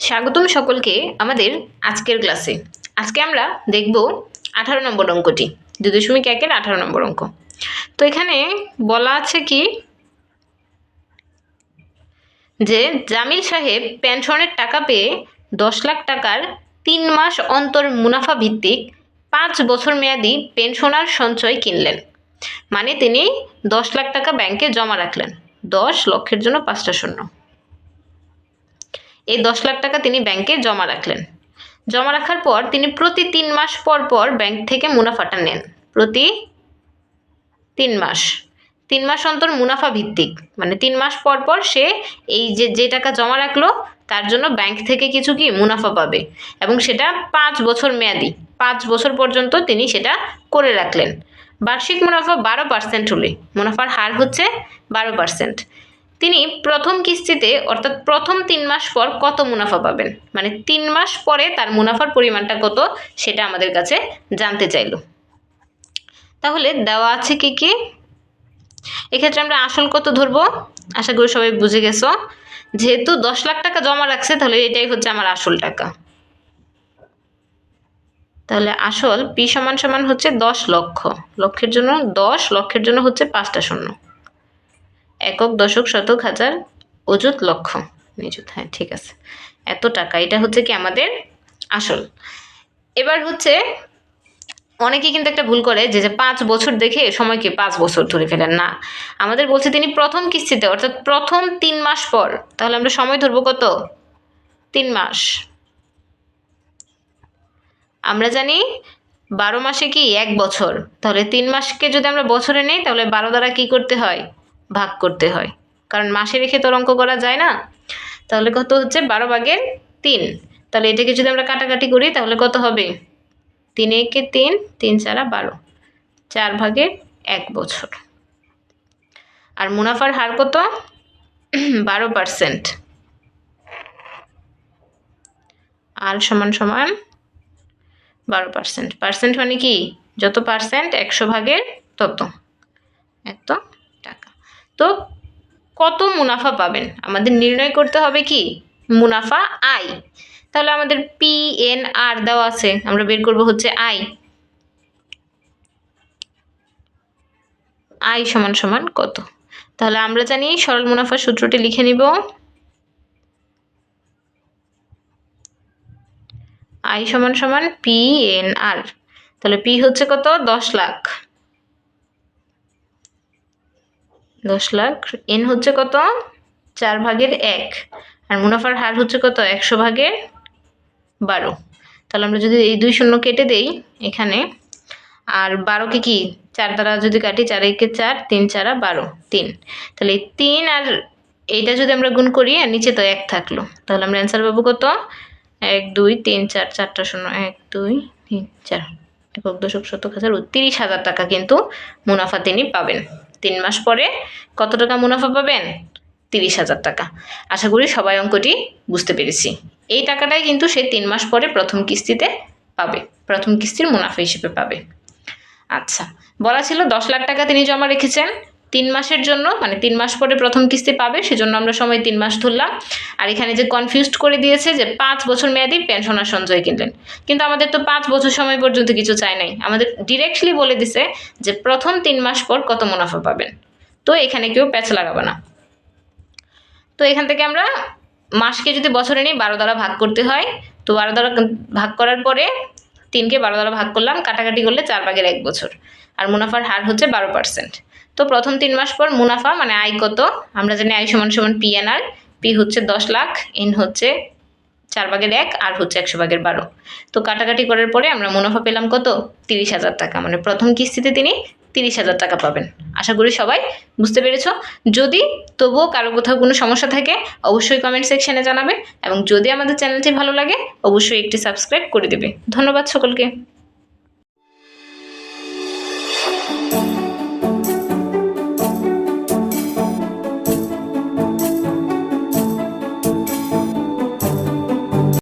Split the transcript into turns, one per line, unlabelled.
স্বাগতম সকলকে আমাদের আজকের ক্লাসে। আজকে আমরা দেখব আঠারো নম্বর অঙ্কটি। দুই দশমিক একের আঠারো নম্বর অঙ্ক। তো এখানে বলা আছে কি? যে জামিল সাহেব পেনশনের টাকা পেয়ে দশ লাখ টাকার তিন মাস অন্তর মুনাফা ভিত্তিক পাঁচ বছর মেয়াদি পেনশনার সঞ্চয় কিনলেন। মানে তিনি দশ লাখ টাকা ব্যাংকে জমা রাখলেন। দশ লক্ষের জন্য পাঁচটা শূন্য। এই দশ লাখ টাকা তিনি ব্যাংকে জমা রাখলেন। জমা রাখার পর তিনি প্রতি তিন মাস পর পর ব্যাংক থেকে মুনাফাটা নেন। প্রতি তিন মাস। তিন মাস অন্তর মুনাফা ভিত্তিক। মানে তিন মাস পর পর সে এই যে যে টাকা জমা রাখল, তার জন্য ব্যাংক থেকে কিছু কি মুনাফা পাবে। এবং সেটা পাঁচ বছর মেয়াদি। পাঁচ বছর পর্যন্ত তিনি সেটা করে রাখলেন। বার্ষিক মুনাফা বারো পার্সেন্ট হলে। মুনাফার হার হচ্ছে বারো পার্সেন্ট তিনি প্রথম কিস্তিতে, অর্থাৎ প্রথম তিন মাস পর কত মুনাফা পাবেন? মানে তিন মাস পরে তার মুনাফার পরিমাণটা কত সেটা আমাদের কাছে জানতে চাইল। তাহলে দেওয়া আছে কি কি? এক্ষেত্রে আমরা আসল কত ধরবো? আশা করি সবাই বুঝে গেছো। যেহেতু দশ লাখ টাকা জমা রাখছে, তাহলে এটাই হচ্ছে আমার আসল টাকা। তাহলে আসল পি সমান সমান হচ্ছে দশ লক্ষ। লক্ষের জন্য দশ, লক্ষের জন্য হচ্ছে পাঁচটা শূন্য। একক দশক শতক হাজার অযুত লক্ষ। নিযুত হ্যাঁ ঠিক আছে। এত টাকা, এটা হচ্ছে কি আমাদের আসল। এবার হচ্ছে অনেকে কিন্তু একটা ভুল করে যে যে পাঁচ বছর দেখে সময়কে পাঁচ বছর ধরে ফেলেন? না। আমাদের বলছে তিনি প্রথম কিস্তিতে, অর্থাৎ প্রথম তিন মাস পর। তাহলে আমরা সময় ধরবো কত? তিন মাস। আমরা জানি বারো মাসে কি এক বছর। তাহলে তিন মাসকে যদি আমরা বছরে নেই, তাহলে বারো দ্বারা কি করতে হয়? ভাগ করতে হয়। কারণ মাসে রেখে তো অঙ্ক করা যায় না। তাহলে কত হচ্ছে? বারো ভাগের তিন। তাহলে এটাকে যদি আমরা কাটাকাটি করি, তাহলে কত হবে? তিন একে তিন তিন চারা বারো। চার ভাগের এক বছর। আর মুনাফার হার কত? বারো পার্সেন্ট। আর সমান সমান বারো পার্সেন্ট। পার্সেন্ট মানে কি? যত পার্সেন্ট, একশো ভাগের তত। এত তো কত মুনাফা পাবেন? আমাদের নির্ণয় করতে হবে কি? মুনাফা আই তাহলে আমাদের পি এন আর দেওয়া আছে। আমরা বের করব হচ্ছে আই আই সমান সমান কত? তাহলে আমরা জানি সরল মুনাফা সূত্রটি লিখে নিব। আই সমান সমান পি এন আর তাহলে পি হচ্ছে কত? দশ লাখ। দশ লাখ। এন হচ্ছে কত? চার ভাগের এক। আর মুনাফার হার হচ্ছে কত? একশো ভাগের বারো। তাহলে আমরা যদি এই দুই শূন্য কেটে দেই এখানে, আর বারোকে কি? চার দ্বারা যদি কাটি, চার একে চার, তিন চারা বারো, তিন। তাহলে এই তিন আর এইটা যদি আমরা গুণ করি, আর নিচে তো এক থাকল, তাহলে আমরা অ্যান্সার পাবো কত? এক, দুই, তিন, চার, চারটা শূন্য, এক, দুই, তিন, চার। একক দশক শতক হাজার তিরিশ হাজার টাকা কিন্তু মুনাফা তিনি পাবেন। তিন মাস পরে কত টাকা মুনাফা পাবেন? তিরিশ হাজার টাকা। আশা করি সবাই অঙ্কটি বুঝতে পেরেছি। এই টাকাটাই কিন্তু সে তিন মাস পরে প্রথম কিস্তিতে পাবে। প্রথম কিস্তির মুনাফা হিসেবে পাবে। আচ্ছা বলা ছিল দশ লাখ টাকা তিনি জমা রেখেছেন। তিন মাসের জন্য মানে তিন মাস পরে প্রথম কিস্তি পাবে, সেজন্য আমরা সময় তিন মাস ধরলাম। আর এখানে যে কনফিউজড করে দিয়েছে যে পাঁচ বছর মেয়াদি পেনশনার সঞ্চয় কিনলেন। কিন্তু আমাদের তো পাঁচ বছর সময় পর্যন্ত কিছু চাই নাই। আমাদের ডিরেক্টলি বলে দিছে যে প্রথম তিন মাস পর কত মুনাফা পাবেন। তো এখানে কেউ প্যাচ লাগাবে না। তো এখান থেকে আমরা মাসকে যদি বছরে নিই, বারো দ্বারা ভাগ করতে হয়। তো বারো দ্বারা ভাগ করার পরে তিনকে বারো দ্বারা ভাগ করলাম। কাটাকাটি করলে চার ভাগের এক বছর। আর মুনাফার হার হচ্ছে বারো পার্সেন্ট তো প্রথম তিন মাস পর মুনাফা মানে আয় কত? আমরা জানি আয় সমান সমান পি এন আর, পি হচ্ছে দশ লাখ, এন হচ্ছে চার ভাগের এক, আর হচ্ছে একশো ভাগের বারো। তো কাটাকাটি করার পরে আমরা মুনাফা পেলাম কত? তিরিশ হাজার টাকা মানে প্রথম কিস্তিতে তিনি তিরিশ হাজার টাকা পাবেন। আশা করি সবাই বুঝতে পেরেছ। যদি তবুও কারও কোথাও কোনো সমস্যা থাকে, অবশ্যই কমেন্ট সেকশনে জানাবে, এবং যদি আমাদের চ্যানেলটি ভালো লাগে, অবশ্যই একটি সাবস্ক্রাইব করে দেবে। ধন্যবাদ সকলকে।